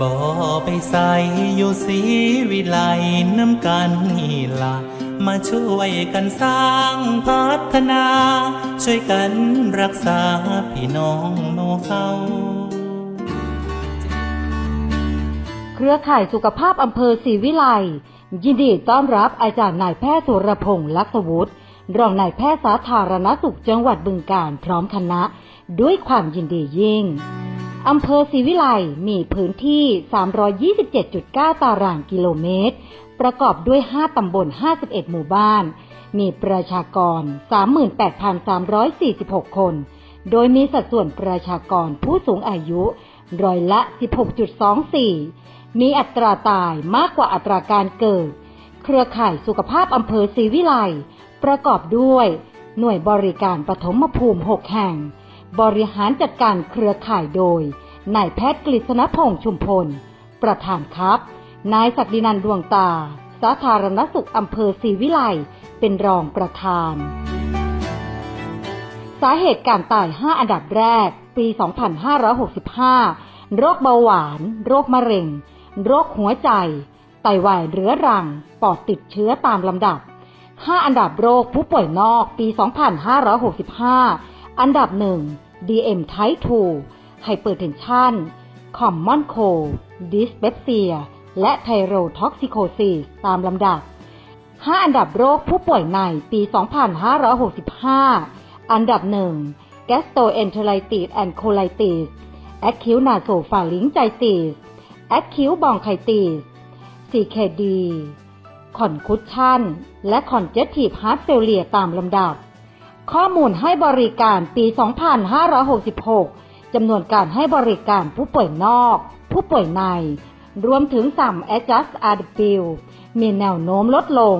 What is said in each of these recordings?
บ่ไปใส่อยู่สีวิไลน้ำกันนี่ละมาช่วยกันสร้างพัฒนา ช่วยกันรักษาพี่น้องโนเฮาเครือข่ายสุขภาพอำเภอศรีวิไลยินดีต้อนรับอาจารย์นายแพทย์สุรพงษ์ลักษวุฒิรองนายแพทย์สาธารณสุขจังหวัดบึงกาฬพร้อมคณะ ด้วยความยินดียิ่ง อำเภอศรีวิไลมีพื้นที่ 327.9 ตารางกิโลเมตร ประกอบด้วย 5 ตำบล 51 หมู่บ้าน มีประชากร 38,346 คน โดยมีสัดส่วนประชากรผู้สูงอายุร้อยละ 16.24 มีอัตราตายมากกว่าอัตราการเกิด เครือข่ายสุขภาพอำเภอศรีวิไลประกอบด้วย หน่วยบริการปฐมภูมิ 6 แห่ง บริหารจัดการเครือข่ายโดยนายแพทย์กฤษณพงษ์ชุมพล ประธานครับ นายศักดินันดวงตา สาธารณสุขอำเภอศรีวิไลเป็นรองประธาน สาเหตุการตาย 5 อันดับแรก ปี 2565 โรคเบาหวาน โรคมะเร็ง โรคหัวใจ ไตวายเรื้อรัง ปอดติดเชื้อตามลำดับ 5 อันดับโรคผู้ป่วยนอกปี 2565 อันดับ1 DM Type 2 Hypertension Common Cold Dyspepsia และ Thyrotoxicosis ตามลำดับ 5 อันดับโรคผู้ป่วยในปี 2565 อันดับ1 Gastroenteritis and Colitis Acute Nasopharyngitis Acute Bronchitis CKD คอนคุชชั่นและ Congestive Heart Failure ตามลำดับ ข้อมูลให้บริการปี 2566 จำนวนการให้บริการผู้ป่วยนอก ผู้ป่วยใน รวมถึงสัม adjust RW มีแนวโน้มลดลง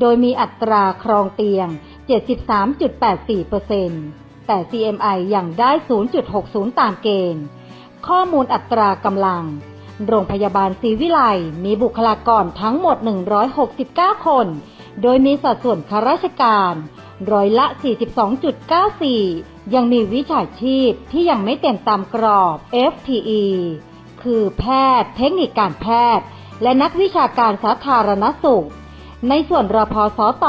โดยมีอัตราครองเตียง 73.84%แต่ CMI ยังได้ 0.60 ตามเกณฑ์ ข้อมูลอัตรากำลัง โรงพยาบาลศรีวิไลมีบุคลากรทั้งหมด 169 คน โดยมีสัดส่วนข้าราชการ ร้อยละ 42.94 ยังมีวิชาชีพที่ยังไม่เต็มตามกรอบ FTE คือแพทย์ เทคนิคการแพทย์ และนักวิชาการสาธารณสุข ในส่วนรพสต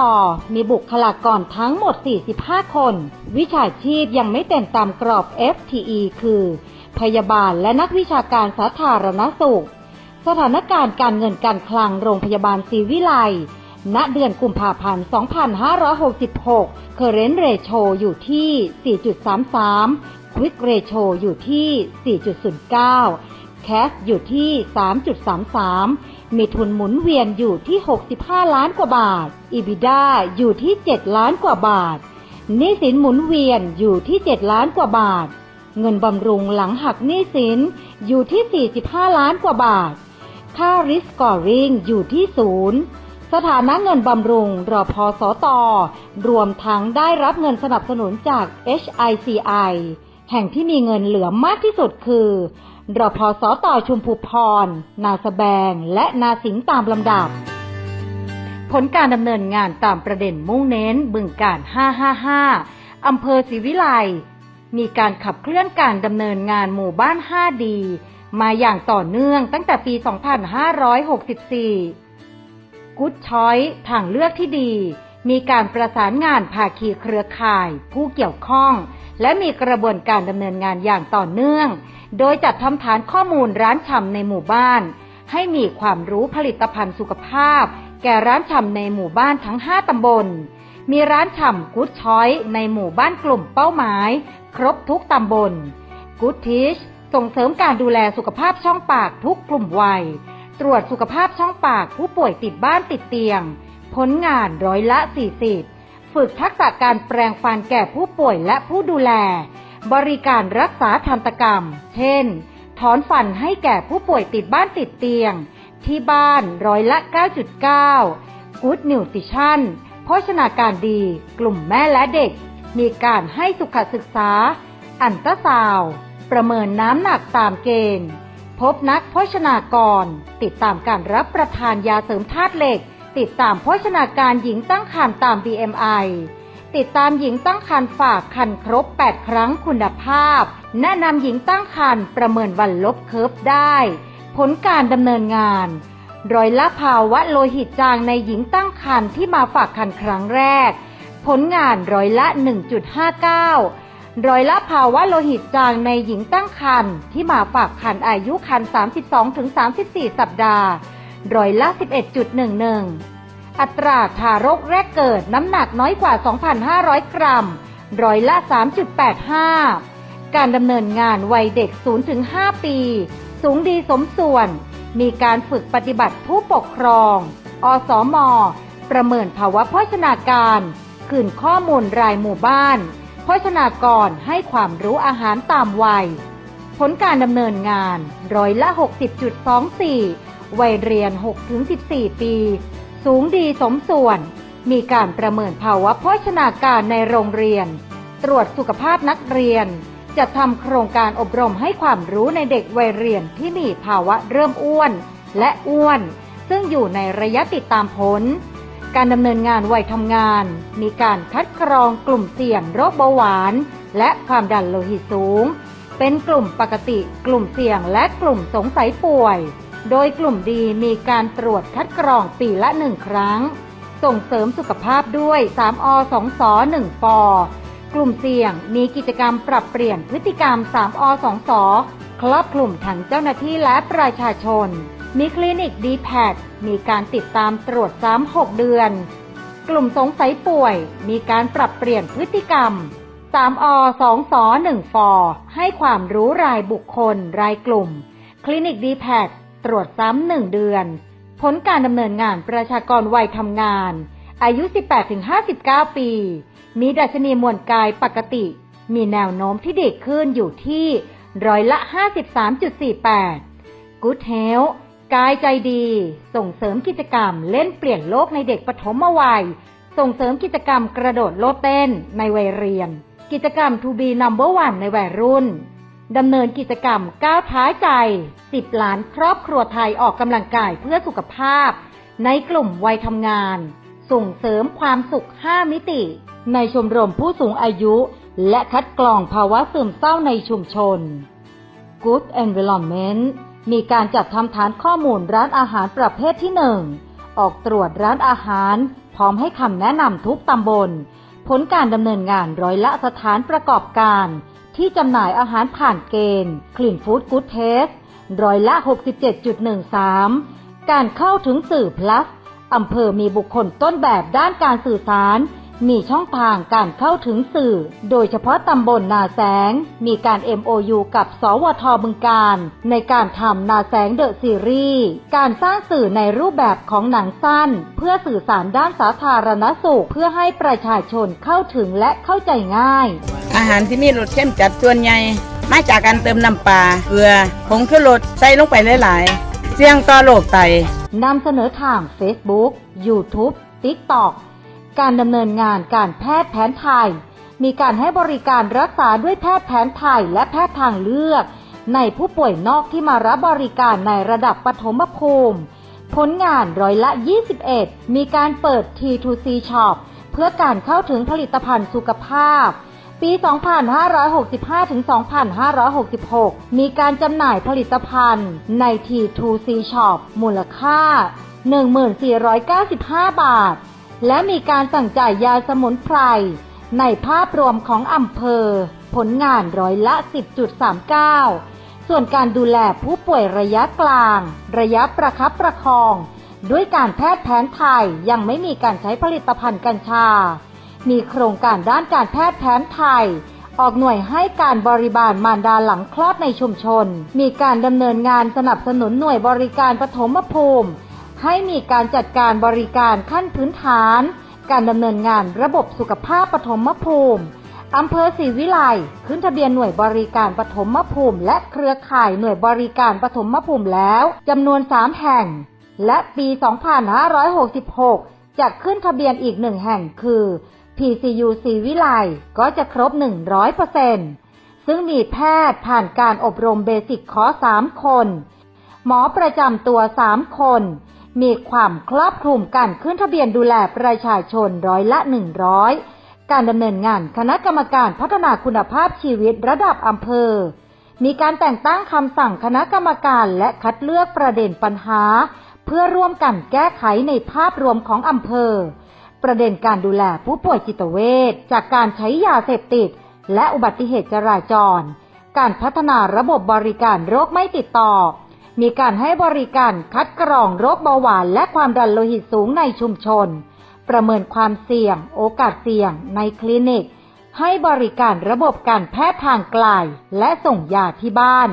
มีบุคลากรทั้งหมด 45 คน วิชาชีพยังไม่เต็มตามกรอบ FTE คือ พยาบาลและนักวิชาการสาธารณสุข สถานการณ์การเงินการคลังโรงพยาบาลศรีวิไล ณเดือนกุมภาพันธ์ 2566 Current Ratio อยู่ที่ 4.33 Quick Ratio อยู่ที่ 4.09 Cash อยู่ที่ 3.33 มีทุนหมุนเวียนอยู่ที่ 65 ล้านกว่าบาท EBITDA อยู่ที่ 7 ล้านกว่าบาทหนี้สินหมุนเวียนอยู่ที่ 7 ล้านกว่าบาท เงินบำรุงหลังหักหนี้สินอยู่ที่ 45 ล้านกว่าบาท ค่า Risk Scoring อยู่ที่ศูนย์ สถานะเงินบำรุงรอพอสตรวมทั้งได้รับเงินสนับสนุนจาก HICI แห่งที่มีเงินเหลือมากที่สุดคือรอพอสตชุมพูพร นาสแบง และนาสิงตามลำดับ ผลการดำเนินงานตามประเด็นมุ่งเน้นบึงการ 555 อำเภอศรีวิไลมีการขับเคลื่อนการดำเนินงานหมู่บ้าน5ดีมาอย่างต่อเนื่องตั้งแต่ปี 2564 กุ๊ดช้อยทางเลือกที่ดี มีการประสานงานภาคีเครือข่าย ผู้เกี่ยวข้อง และมีกระบวนการดำเนินงานอย่างต่อเนื่อง โดยจัดทำฐานข้อมูลร้านชำในหมู่บ้าน ให้มีความรู้ผลิตภัณฑ์สุขภาพ แก่ร้านชำในหมู่บ้านทั้ง 5ตำบล มีร้านชำกู๊ดช้อยในหมู่บ้านกลุ่มเป้าหมาย ครบทุกตำบลกู๊ดทิชส่งเสริมการดูแลสุขภาพช่องปากทุกกลุ่มวัย ตรวจสุขภาพช่องปากผู้ป่วยติดบ้านติดเตียง ผลงานร้อยละ 40 ฝึกทักษะการแปลงฟันแก่ผู้ป่วยและผู้ดูแล บริการรักษาทันตกรรม เช่น ถอนฟันให้แก่ผู้ป่วยติดบ้านติดเตียง ที่บ้านร้อยละ 9.9 Good Nutrition โภชนาการดี กลุ่มแม่และเด็ก มีการให้สุขศึกษา อันตราซาวประเมินน้ำหนักตามเกณฑ์ พบนักโภชนากร ติดตามการรับประทานยาเสริมธาตุเหล็ก ติดตามโภชนาการหญิงตั้งครรภ์ตาม BMI ติดตามหญิงตั้งครรภ์ฝากคันครบ 8 ครั้งคุณภาพ แนะนำหญิงตั้งครรภ์ประเมินวันลบเคิร์ฟได้ ผลการดำเนินงานร้อยละภาวะโลหิตจางในหญิงตั้งครรภ์ที่มาฝากครรภ์ครั้งแรก ผลงานร้อยละ 1.59 ร้อยละภาวะโลหิตจางในหญิงตั้งครรภ์ที่มาฝากครรภ์อายุครรภ์32-34 สัปดาห์ร้อยละ 11.11 อัตราทารกแรกเกิดน้ำหนักน้อยกว่า 2,500 กรัมร้อยละ 3.85 การดำเนินงานวัยเด็ก 0-5 ปี สูงดีสมส่วน มีการฝึกปฏิบัติผู้ปกครอง อสมประเมินภาวะโภชนาการ คืนข้อมูลรายหมู่บ้าน โภชนากรให้ความรู้อาหารตามวัย ผลการดำเนินงานร้อยละ 60.24 วัยเรียน 6-14 ปี สูงดีสมส่วน มีการประเมินภาวะโภชนาการในโรงเรียน ตรวจสุขภาพนักเรียนจะทำโครงการอบรมให้ความรู้ในเด็กวัยเรียนที่มีภาวะเริ่มอ้วนและอ้วน ซึ่งอยู่ในระยะติดตามผล การดำเนินงานวัยทำงาน มีการคัดกรองกลุ่มเสี่ยงโรคเบาหวาน และความดันโลหิตสูง เป็นกลุ่มปกติ กลุ่มเสี่ยงและกลุ่มสงสัยป่วย โดยกลุ่มดีมีการตรวจคัดกรองปีละหนึ่งครั้ง ส่งเสริมสุขภาพด้วย 3 อ 2 ส 1 ปกลุ่มเสี่ยงมีกิจกรรมปรับเปลี่ยนพฤติกรรม 3 อ 2 ส ครอบคลุมทั้งเจ้าหน้าที่และประชาชน มีคลินิกดีแพคมีการติดตามตรวจซ้ำ 6 เดือน กลุ่มสงสัยป่วย มีการปรับเปลี่ยนพฤติกรรม 3อ2ส1ปให้ความรู้รายบุคคล รายกลุ่ม คลินิกดีแพคตรวจซ้ำ1เดือน ผลการดำเนินงานประชากรวัยทำงาน อายุ 18-59 ปี มีดัชนีมวลกายปกติ มีแนวโน้มที่ดีขึ้นอยู่ที่ร้อยละ 53.48 Good Health กายใจดี ส่งเสริมกิจกรรมเล่นเปลี่ยนโลกในเด็กปฐมวัย ส่งเสริมกิจกรรมกระโดดโลดเต้นในวัยเรียน กิจกรรม To be number one ในวัยรุ่นดำเนินกิจกรรมก้าวท้ายใจ 10 ล้านครอบครัวไทยออกกำลังกายเพื่อสุขภาพ ในกลุ่มวัยทำงาน ส่งเสริมความสุข 5 มิติ ในชมรมผู้สูงอายุ และคัดกรองภาวะซึมเศร้าในชุมชน Good Environment มีการจัดทำฐานข้อมูลร้านอาหารประเภทที่หนึ่งออกตรวจร้านอาหาร พร้อมให้คำแนะนำทุกตำบล ผลการดำเนินงานร้อยละสถานประกอบการ ที่จำหน่ายอาหารผ่านเกณฑ์ Clean Food Good Taste ร้อยละ 67.13 การเข้าถึงสื่อ plus อำเภอมีบุคคลต้นแบบด้านการสื่อสาร มีช่องทางการเข้าถึงสื่อ โดยเฉพาะตำบลนาแสง มีการ MOU กับ สวทบึงการ ในการทำนาแสงเดอะซีรีส์ การสร้างสื่อในรูปแบบของหนังสั้น เพื่อสื่อสารด้านสาธารณสุข เพื่อให้ประชาชนเข้าถึงและเข้าใจง่าย อาหารที่มีรสเข้มจัดส่วนใหญ่มาจากการเติมน้ำปลาเกลือผงชูรสใส่ลงไปหลายๆเสี่ยงต่อโรคไตนำเสนอทาง Facebook YouTube TikTok การดำเนินงานการแพทย์แผนไทย มีการให้บริการรักษาด้วยแพทย์แผนไทยและแพทย์ทางเลือก ในผู้ป่วยนอกที่มารับบริการในระดับปฐมภูมิผลงานร้อยละ 21 มีการเปิด T2C Shop เพื่อการเข้าถึงผลิตภัณฑ์สุขภาพ ปี 2565 ถึง 2566 มีการจำหน่ายผลิตภัณฑ์ใน T2C Shop มูลค่า 1495 บาท และมีการสั่งจ่ายยาสมุนไพร ในภาพรวมของอำเภอ ผลงานร้อยละ 10.39 ส่วนการดูแลผู้ป่วยระยะกลาง ระยะประคับประคอง ด้วยการแพทย์แผนไทยยังไม่มีการใช้ผลิตภัณฑ์กัญชา มีโครงการด้านการแพทย์แผนไทยออกหน่วยให้การบริบาลมารดาหลังคลอดในชุมชน มีการดำเนินงานสนับสนุนหน่วยบริการปฐมภูมิ ให้มีการจัดการบริการขั้นพื้นฐาน การดำเนินงานระบบสุขภาพปฐมภูมิอำเภอศรีวิไลขึ้นทะเบียนหน่วยบริการปฐมภูมิ และเครือข่ายหน่วยบริการปฐมภูมิแล้วจำนวน 3 แห่ง และปี 2566 จะขึ้นทะเบียนอีกหนึ่งแห่งคือ PCU ศรีวิไลก็จะครบ 100%ซึ่งมีแพทย์ผ่านการอบรมเบสิกคอร์ส3คน หมอประจำตัว 3 คน มีความครอบคลุมการขึ้นทะเบียนดูแลประชาชนร้อยละ100การดำเนินงานคณะกรรมการพัฒนาคุณภาพชีวิตระดับอำเภอ มีการแต่งตั้งคำสั่งคณะกรรมการและคัดเลือกประเด็นปัญหา เพื่อร่วมกันแก้ไขในภาพรวมของอำเภอ ประเด็นการดูแลผู้ป่วยจิตเวชจากการใช้ยาเสพติด และอุบัติเหตุจราจร การพัฒนาระบบบริการโรคไม่ติดต่อ มีการให้บริการคัดกรองโรคเบาหวานและความดันโลหิตสูงในชุมชน ประเมินความเสี่ยง โอกาสเสี่ยง ในคลินิก ให้บริการระบบการแพทย์ทางไกลและส่งยาที่บ้าน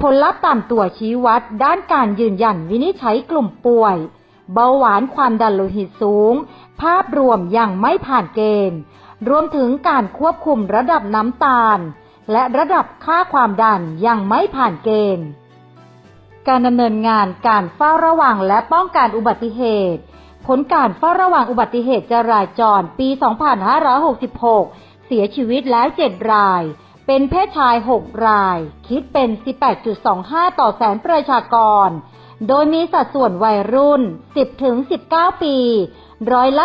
ผลลัพธ์ตามตัวชี้วัดด้านการยืนยันวินิจฉัยกลุ่มป่วย เบาหวานความดันโลหิตสูง ภาพรวมยังไม่ผ่านเกณฑ์ รวมถึงการควบคุมระดับน้ำตาล และระดับค่าความดันยังไม่ผ่านเกณฑ์ การดำเนินงานการเฝ้าระวังและป้องกันอุบัติเหตุ ผลการเฝ้าระวังอุบัติเหตุจราจรปี 2566 เสียชีวิตแล้ว 7 ราย เป็นเพศชาย 6 ราย คิดเป็น 18.25 ต่อแสนประชากร โดยมีสัดส่วนวัยรุ่น 10-19 ปี ร้อยละ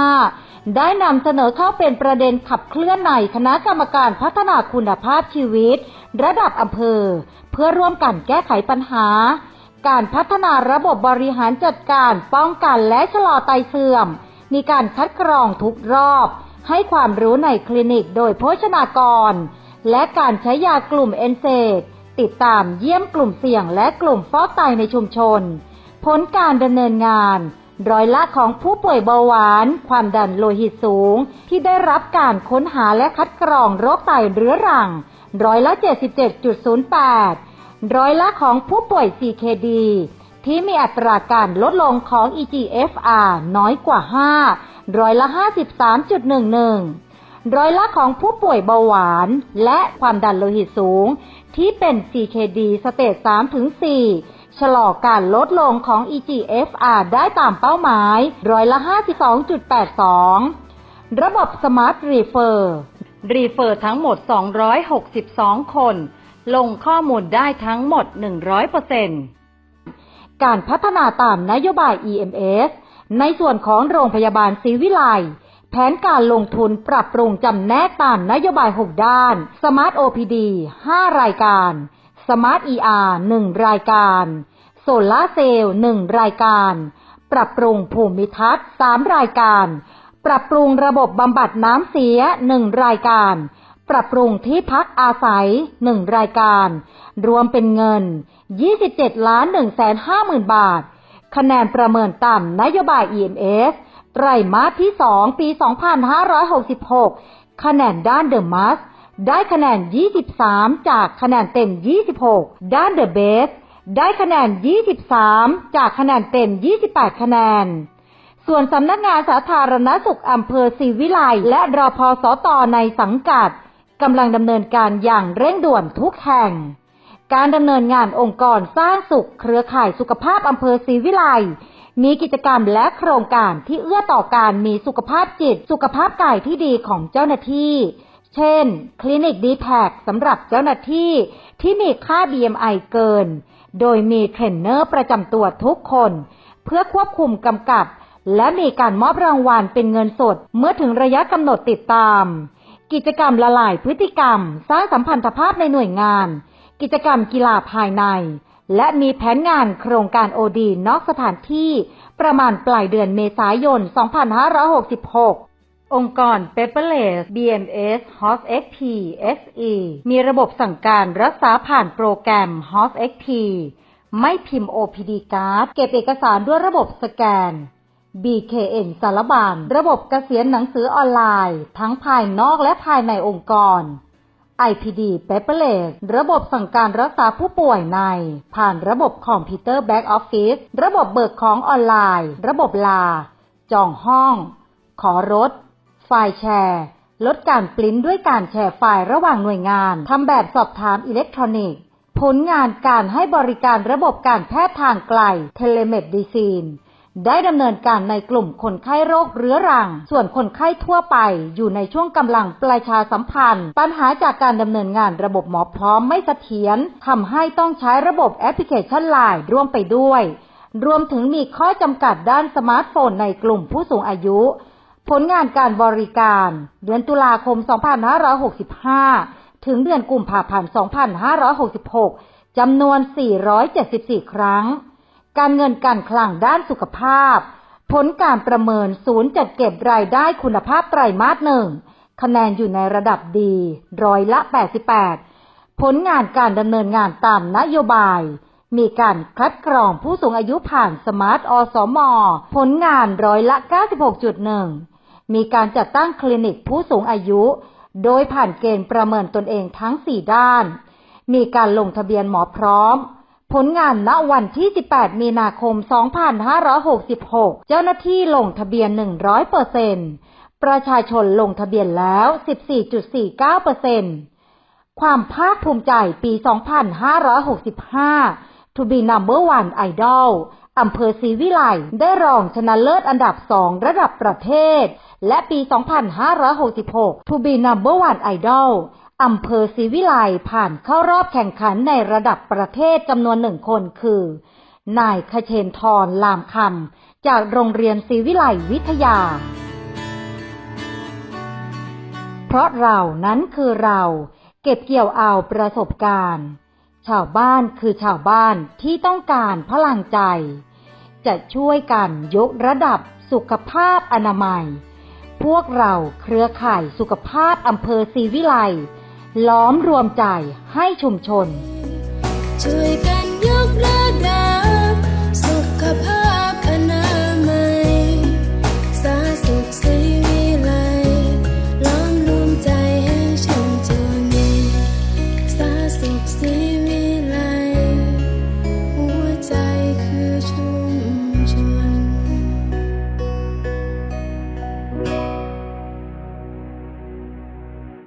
42.85 ได้นำเสนอเข้าเป็นประเด็นขับเคลื่อนในคณะกรรมการพัฒนาคุณภาพชีวิต ระดับอำเภอ เพื่อร่วมกันแก้ไขปัญหา การพัฒนาระบบบริหารจัดการป้องกันและชะลอไตเสื่อม มีการคัดกรองทุกรอบ ให้ความรู้ในคลินิกโดยโภชนากร และการใช้ยากลุ่มเอนเซดติดตามเยี่ยมกลุ่มเสี่ยงและกลุ่มฟอกไตในชุมชน ผลการดำเนินงาน ร้อยละของผู้ป่วยเบาหวาน ความดันโลหิตสูง ที่ได้รับการค้นหาและคัดกรองโรคไตเรื้อรัง ร้อยละ 77.08 ร้อยละของผู้ป่วย CKD ที่มีอัตราการลดลงของ EGFR น้อยกว่า 5 ร้อยละ 53.11 ร้อยละของผู้ป่วยเบาหวาน และความดันโลหิตสูง ที่เป็น CKD สเตจ3ถึง4 ชะลอการลดลงของ EGFR ได้ตามเป้าหมายร้อยละ 52.82 ระบบ Smart Refer Refer ทั้งหมด 262 คน ลงข้อมูลได้ทั้งหมด 100%การพัฒนาตามนโยบาย EMS ในส่วนของโรงพยาบาลศรีวิไลแผนการลงทุนปรับปรุงจำแนกตามนโยบาย 6 ด้าน Smart OPD 5 รายการ Smart ER 1 รายการ โซลาเซลล์1รายการ ปรับปรุงภูมิทัศน์3รายการ ปรับปรุงระบบบำบัดน้ำเสีย1รายการ ปรับปรุงที่พักอาศัย1รายการ รวมเป็นเงิน 27ล้าน1แสน5หมื่นบาท คะแนนประเมินต่ำนโยบาย EMS ไตรมาสที่ 2 ปี 2566 คะแนนด้านเดอะมัสได้คะแนน 23 จากคะแนนเต็ม 26 ด้านเดอะเบส ได้คะแนน 23 จากคะแนนเต็ม 28 คะแนน ส่วนสำนักงานสาธารณสุขอำเภอศรีวิไลและรอพอสตในสังกัดกำลังดำเนินการอย่างเร่งด่วนทุกแห่ง การดำเนินงานองค์กรสร้างสุขเครือข่ายสุขภาพอำเภอศรีวิไลมีกิจกรรมและโครงการที่เอื้อต่อการมีสุขภาพจิต สุขภาพกายที่ดีของเจ้าหน้าที่ เช่น คลินิกดีแท็กสำหรับเจ้าหน้าที่ที่มีค่า BMI เกิน โดยมีเทรนเนอร์ประจำตัวทุกคน เพื่อควบคุมกำกับ และมีการมอบรางวัลเป็นเงินสด เมื่อถึงระยะกำหนดติดตาม กิจกรรมละลายพฤติกรรม สร้างสัมพันธภาพในหน่วยงาน กิจกรรมกีฬาภายใน และมีแผนงานโครงการโอดีนอกสถานที่ ประมาณปลายเดือนเมษายน 2566 องค์กร Paperless BMS HOS XP SE มีระบบสั่งการรักษาผ่านโปรแกรม HOS XP ไม่พิมพ์ OPD card เก็บเอกสารด้วยระบบสแกน BKN สารบัญระบบเกษียณหนังสือออนไลน์ ทั้งภายนอกและภายในองค์กร IPD Paperless ระบบสั่งการรักษาผู้ป่วยใน ผ่านระบบคอมพิวเตอร์ Back Office ระบบเบิกของออนไลน์ ระบบลา จองห้อง ขอรถ ไฟล์แชร์ ลดการปริ้นด้วยการแชร์ไฟล์ระหว่างหน่วยงานทำแบบสอบถามอิเล็กทรอนิกส์ ผลงานการให้บริการระบบการแพทย์ทางไกลเทเลเมดดีซีนได้ดำเนินการในกลุ่มคนไข้โรคเรื้อรัง ส่วนคนไข้ทั่วไป อยู่ในช่วงกำลังประชาสัมพันธ์ ปัญหาจากการดำเนินงานระบบหมอพร้อมไม่เสถียรทำให้ต้องใช้ระบบแอปพลิเคชันไลน์ร่วมไปด้วย รวมถึงมีข้อจำกัดด้านสมาร์ทโฟนในกลุ่มผู้สูงอายุ ผลงานการบริการ เดือนตุลาคม 2565 ถึงเดือนกุมภาพันธ์ 2566 จำนวน 474 ครั้ง การเงินการคลังด้านสุขภาพ ผลการประเมินศูนย์จัดเก็บรายได้คุณภาพไตรมาสหนึ่ง คะแนนอยู่ในระดับดีร้อยละ 88 ผลงานการดำเนินงานตามนโยบายมีการคัดกรองผู้สูงอายุผ่านสมาร์ทอสม ผลงานร้อยละ 96.1 มีการจัดตั้งคลินิกผู้สูงอายุ โดยผ่านเกณฑ์ประเมินตนเองทั้ง 4 ด้าน มีการลงทะเบียนหมอพร้อม ผลงานณวันที่ 18 มีนาคม 2566 เจ้าหน้าที่ลงทะเบียน 100เปอร์เซ็นประชาชนลงทะเบียนแล้ว 14.49เปอร์เซความภาคภูมิใจปี 2565 To be number one idol อำเภอศรีวิไลได้รองชนะเลิศอันดับ 2 ระดับประเทศ และปี 2566 To be number one idol อำเภอศรีวิไลผ่านเข้ารอบแข่งขันในระดับประเทศจำนวนหนึ่งคนคือ นายคเชนทรลามคำจากโรงเรียนศรีวิไลวิทยา เพราะเรานั้นคือเรา เก็บเกี่ยวเอาประสบการณ์ ชาวบ้านคือชาวบ้านที่ต้องการพลังใจ จะช่วยกันยกระดับสุขภาพอนามัย พวกเราเครือข่ายสุขภาพอำเภอศรีวิไลล้อมรวมใจให้ชุมชน